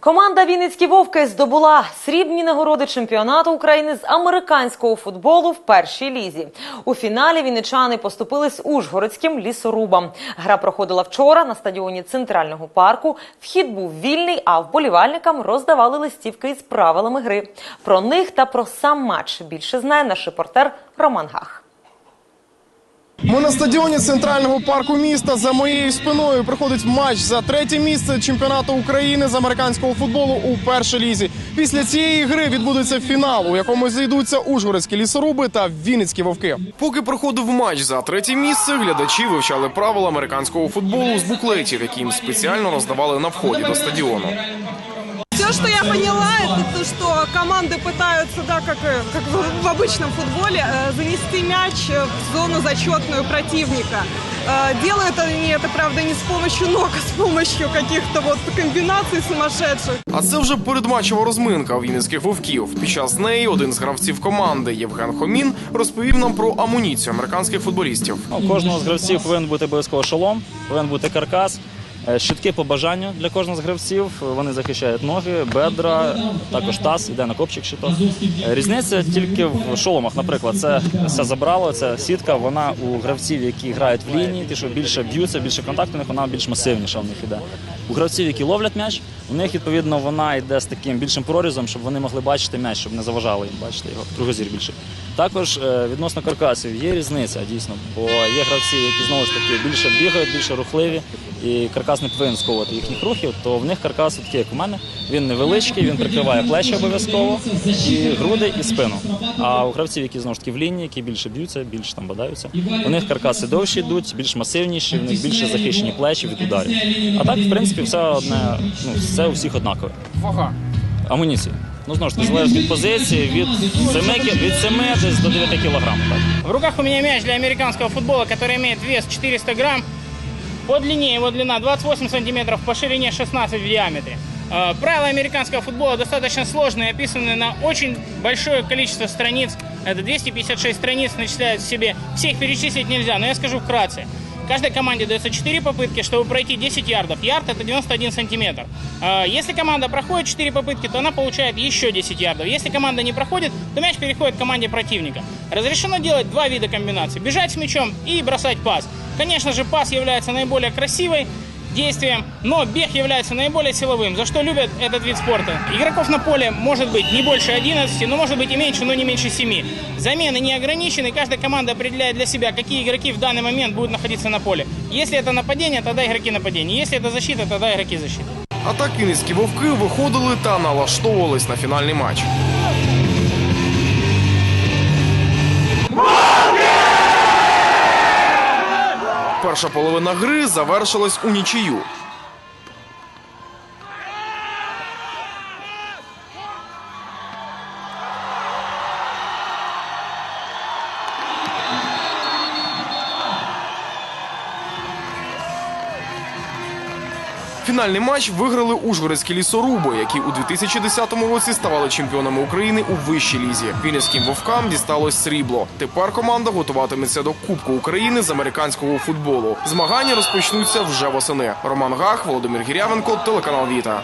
Команда Вінницькі Вовки здобула срібні нагороди чемпіонату України з американського футболу в першій лізі. У фіналі вінничани поступились ужгородським лісорубам. Гра проходила вчора на стадіоні центрального парку. Вхід був вільний, а вболівальникам роздавали листівки із правилами гри. Про них та про сам матч більше знає наш репортер Роман Гах. Ми на стадіоні центрального парку міста. За моєю спиною проходить матч за третє місце чемпіонату України з американського футболу у першій лізі. Після цієї гри відбудеться фінал, у якому зійдуться ужгородські лісоруби та вінницькі вовки. Поки проходив матч за третє місце, глядачі вивчали правила американського футболу з буклетів, які їм спеціально роздавали на вході до стадіону Все, что я поняла, это то, что команды пытаются, да, как, э, как в, в обычном футболе, э, занести мяч э, в зону зачетную противника. Э, Делают они это, правда, не с помощью ног, а с помощью каких-то вот комбинаций сумасшедших. А це вже передматчева розминка у вінницьких вовків. Під час неї один з гравців команди Євген Хомін розповів нам про амуніцію американських футболістів. У кожного з гравців повинен бути обов'язково шолом, повинен бути каркас, е, щитки по бажанню для кожного з гравців. Вони захищають ноги, бедра, також таз, йде на копчик щиток. Е, Різниця тільки в шоломах. Наприклад, це все забрало, це сітка. Вона у гравців, які грають в лінії, ті, що більше б'ються, більше контакту, них вона більш масивніша в них іде. У гравців, які ловлять м'яч, у них відповідно вона йде з таким більшим прорізом, щоб вони могли бачити м'яч, щоб не заважали їм бачити його кругозір більше. Також е, відносно каркасів є різниця дійсно, бо є гравці, які знову ж таки більше бігають, більше рухливі, і каркас не повинен сковувати їхніх рухів, то в них каркас такий, як у мене. Він невеличкий, він прикриває плечі обов'язково, і груди, і спину. А у гравців, які знову ж таки в лінії, які більше б'ються, більше там бодаються, у них каркаси довші йдуть, більш масивніші, в них більше захищені плечі від ударів. А так, в принципі, все одне, ну все у всіх однакове. Вага. Амуніція. Ну знову ж таки, залежить від позиції, від 7, ки- від 7 десь до 9 кілограм. В руках у меня мяч для американского футбола, который имеет вес 400 грамм. По длине его длина 28 сантиметров, по ширине 16 в диаметре. Э, Правила американского футбола достаточно сложные, описаны на очень большое количество страниц. Это 256 страниц начисляют в себе. Всех перечислить нельзя, но я скажу вкратце. Каждой команде дается 4 попытки, чтобы пройти 10 ярдов. Ярд это 91 сантиметр. Э, Если команда проходит 4 попытки, то она получает еще 10 ярдов. Если команда не проходит, то мяч переходит к команде противника. Разрешено делать два вида комбинаций. Бежать с мячом и бросать пас. Конечно же, пас является наиболее красивой действием, но бег является наиболее силовым, за что любят этот вид спорта. Игроков на поле может быть не больше 11, но может быть и меньше, но не меньше 7. Замены не ограничены, каждая команда определяет для себя, какие игроки в данный момент будут находиться на поле. Если это нападение, тогда игроки нападения. Если это защита, тогда игроки защиты. А так вінницькі вовки виходили та налаштовувались на фінальний матч. Перша половина гри завершилась у нічию. Фінальний матч виграли ужгородські лісоруби, які у 2010 році ставали чемпіонами України у вищій лізі. Вінницьким вовкам дісталось срібло. Тепер команда готуватиметься до Кубку України з американського футболу. Змагання розпочнуться вже восени. Роман Гах, Володимир Гірявенко, телеканал Віта.